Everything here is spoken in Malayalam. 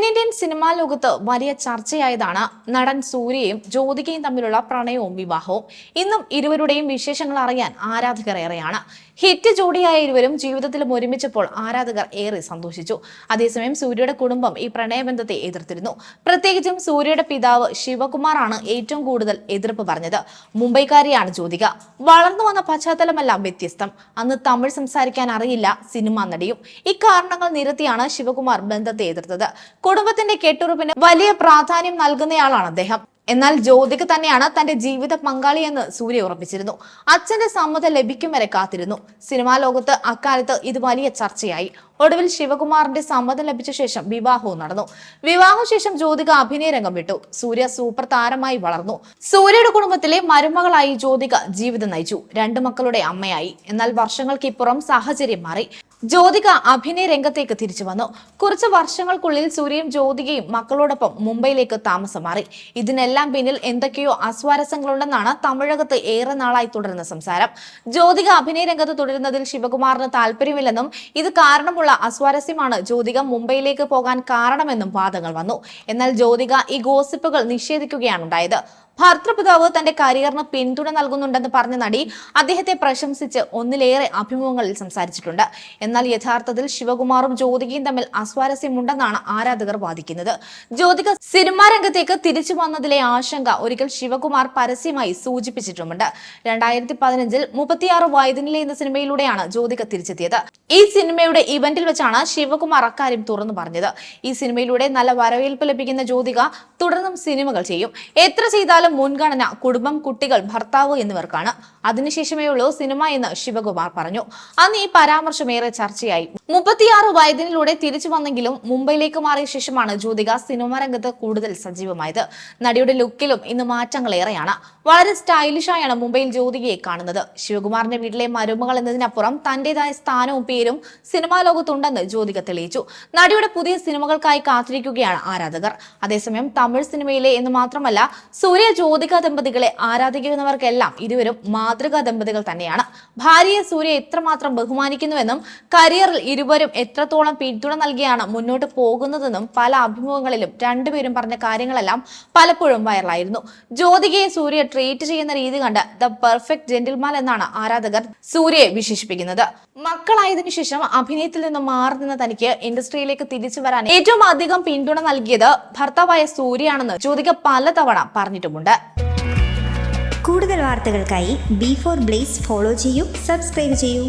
തെന്നിന്ത്യൻ സിനിമാ ലോകത്ത് വലിയ ചർച്ചയായതാണ് നടൻ സൂര്യയും ജ്യോതികയും തമ്മിലുള്ള പ്രണയവും വിവാഹവും. ഇന്നും ഇരുവരുടെയും വിശേഷങ്ങൾ അറിയാൻ ആരാധകർ ഏറെയാണ്. ഹിറ്റ് ജോഡിയായ ഇരുവരും ജീവിതത്തിലും ഒരുമിച്ചപ്പോൾ ആരാധകർ ഏറെ സന്തോഷിച്ചു. അതേസമയം സൂര്യയുടെ കുടുംബം ഈ പ്രണയബന്ധത്തെ എതിർത്തിരുന്നു. പ്രത്യേകിച്ചും സൂര്യയുടെ പിതാവ് ശിവകുമാറാണ് ഏറ്റവും കൂടുതൽ എതിർപ്പ് പറഞ്ഞത്. മുംബൈക്കാരിയാണ് ജ്യോതിക. വളർന്നു വന്ന പശ്ചാത്തലമെല്ലാം വ്യത്യസ്തം. അന്ന് തമിഴ് സംസാരിക്കാൻ അറിയില്ല സിനിമാ നടിയും. ഇക്കാരണങ്ങൾ നിരത്തിയാണ് ശിവകുമാർ ബന്ധത്തെ എതിർത്തത്. കുടുംബത്തിന്റെ കെട്ടുറപ്പിന് വലിയ പ്രാധാന്യം നൽകുന്നയാളാണ് അദ്ദേഹം. എന്നാൽ ജ്യോതിക്ക് തന്നെയാണ് തന്റെ ജീവിത പങ്കാളിയെന്ന് സൂര്യ ഉറപ്പിച്ചിരുന്നു. അച്ഛന്റെ സമ്മതം ലഭിക്കും വരെ കാത്തിരുന്നു. സിനിമാ ലോകത്ത് അക്കാലത്ത് ഇത് വലിയ ചർച്ചയായി. ഒടുവിൽ ശിവകുമാറിന്റെ സമ്മതം ലഭിച്ച ശേഷം വിവാഹവും നടന്നു. വിവാഹശേഷം ജ്യോതിക അഭിനയ രംഗം വിട്ടു. സൂര്യ സൂപ്പർ താരമായി വളർന്നു. സൂര്യയുടെ കുടുംബത്തിലെ മരുമകളായി ജ്യോതിക ജീവിതം നയിച്ചു. രണ്ടു മക്കളുടെ അമ്മയായി. എന്നാൽ വർഷങ്ങൾക്കിപ്പുറം സാഹചര്യം മാറി. ജ്യോതിക അഭിനയ രംഗത്തേക്ക് തിരിച്ചു വന്നു. കുറച്ച് വർഷങ്ങൾക്കുള്ളിൽ സൂര്യയും ജ്യോതികയും മക്കളോടൊപ്പം മുംബൈയിലേക്ക് താമസം മാറി. ഇതിനെല്ലാം പിന്നിൽ എന്തൊക്കെയോ അസ്വാരസ്യങ്ങളുണ്ടെന്നാണ് തമിഴകത്ത് ഏറെ നാളായി തുടരുന്ന സംസാരം. ജ്യോതിക അഭിനയ രംഗത്ത് തുടരുന്നതിൽ ശിവകുമാറിന് താല്പര്യമില്ലെന്നും ഇത് കാരണമുള്ള അസ്വാരസ്യമാണ് ജ്യോതിക മുംബൈയിലേക്ക് പോകാൻ കാരണമെന്നും വാദങ്ങൾ വന്നു. എന്നാൽ ജ്യോതിക ഈ ഗോസിപ്പുകൾ നിഷേധിക്കുകയാണ് ഉണ്ടായത്. ഭർത്തൃപിതാവ് തന്റെ കരിയറിന് പിന്തുണ നൽകുന്നുണ്ടെന്ന് പറഞ്ഞ നടി അദ്ദേഹത്തെ പ്രശംസിച്ച് ഒന്നിലേറെ അഭിമുഖങ്ങളിൽ സംസാരിച്ചിട്ടുണ്ട്. എന്നാൽ യഥാർത്ഥത്തിൽ ശിവകുമാറും ജ്യോതികയും തമ്മിൽ അസ്വാരസ്യമുണ്ടെന്നാണ് ആരാധകർ വാദിക്കുന്നത്. ജ്യോതിക സിനിമാ രംഗത്തേക്ക് തിരിച്ചു വന്നതിലെ ആശങ്ക ഒരിക്കൽ ശിവകുമാർ പരസ്യമായി സൂചിപ്പിച്ചിട്ടുമുണ്ട്. രണ്ടായിരത്തി പതിനഞ്ചിൽ മുപ്പത്തിയാറ് വയതിനിലെ എന്ന സിനിമയിലൂടെയാണ് ജ്യോതിക തിരിച്ചെത്തിയത്. ഈ സിനിമയുടെ ഇവന്റിൽ വെച്ചാണ് ശിവകുമാർ അക്കാര്യം തുറന്നു പറഞ്ഞത്. ഈ സിനിമയിലൂടെ നല്ല വരവേൽപ്പ് ലഭിക്കുന്ന ജ്യോതിക തുടർന്നും സിനിമകൾ ചെയ്യും. എത്ര ചെയ്താലും മുൻഗണന കുടുംബം കുട്ടികൾ ഭർത്താവ് എന്നിവർക്കാണ്. അതിനുശേഷമേ ഉള്ളൂ സിനിമ എന്ന് ശിവകുമാർ പറഞ്ഞു. അന്ന് ഈ പരാമർശം ഏറെ ചർച്ചയായി. മുപ്പത്തിയാറ് വയതിനിലൂടെ തിരിച്ചു വന്നെങ്കിലും മുംബൈയിലേക്ക് മാറിയ ശേഷമാണ് ജ്യോതിക സിനിമാ രംഗത്ത് കൂടുതൽ സജീവമായത്. നടിയുടെ ലുക്കിലും ഇന്ന് മാറ്റങ്ങൾ ഏറെയാണ് വളരെ സ്റ്റൈലിഷായാണ് മുംബൈയിൽ ജ്യോതികയെ കാണുന്നത്. ശിവകുമാറിന്റെ വീട്ടിലെ മരുമകൾ എന്നതിനപ്പുറം തന്റേതായ സ്ഥാനവും പേരും സിനിമാ ലോകത്തുണ്ടെന്ന് ജ്യോതിക തെളിയിച്ചു. നടിയുടെ പുതിയ സിനിമകൾക്കായി കാത്തിരിക്കുകയാണ് ആരാധകർ. അതേസമയം തമിഴ് സിനിമയിലെ എന്ന് മാത്രമല്ല സൂര്യ ജ്യോതിക ദമ്പതികളെ ആരാധിക്കുന്നവർക്കെല്ലാം ഇരുവരും മാതൃകാ ദമ്പതികൾ തന്നെയാണ്. ഭാര്യയെ സൂര്യ എത്രമാത്രം ബഹുമാനിക്കുന്നുവെന്നും കരിയറിൽ ഇരുവരും എത്രത്തോളം പിന്തുണ നൽകിയാണ് മുന്നോട്ട് പോകുന്നതെന്നും പല അഭിമുഖങ്ങളിലും രണ്ടുപേരും പറഞ്ഞ കാര്യങ്ങളെല്ലാം പലപ്പോഴും വൈറലായിരുന്നു. ജ്യോതികയെ സൂര്യ ട്രീറ്റ് ചെയ്യുന്ന രീതി കണ്ട് ദ പെർഫെക്റ്റ് ജെന്റിൽമാൻ എന്നാണ് ആരാധകർ സൂര്യയെ വിശേഷിപ്പിക്കുന്നത്. മക്കളായതിനു ശേഷം അഭിനയത്തിൽ നിന്നും മാറി നിന്ന തനിക്ക് ഇൻഡസ്ട്രിയിലേക്ക് തിരിച്ചു വരാൻ ഏറ്റവും അധികം പിന്തുണ നൽകിയത് ഭർത്താവായ സൂര്യയാണെന്ന് ജ്യോതിക പലതവണ പറഞ്ഞിട്ടുമുണ്ട്. കൂടുതൽ വാർത്തകൾക്കായി ബി ഫോർ ബ്ലേസ് ഫോളോ ചെയ്യൂ സബ്സ്ക്രൈബ് ചെയ്യൂ.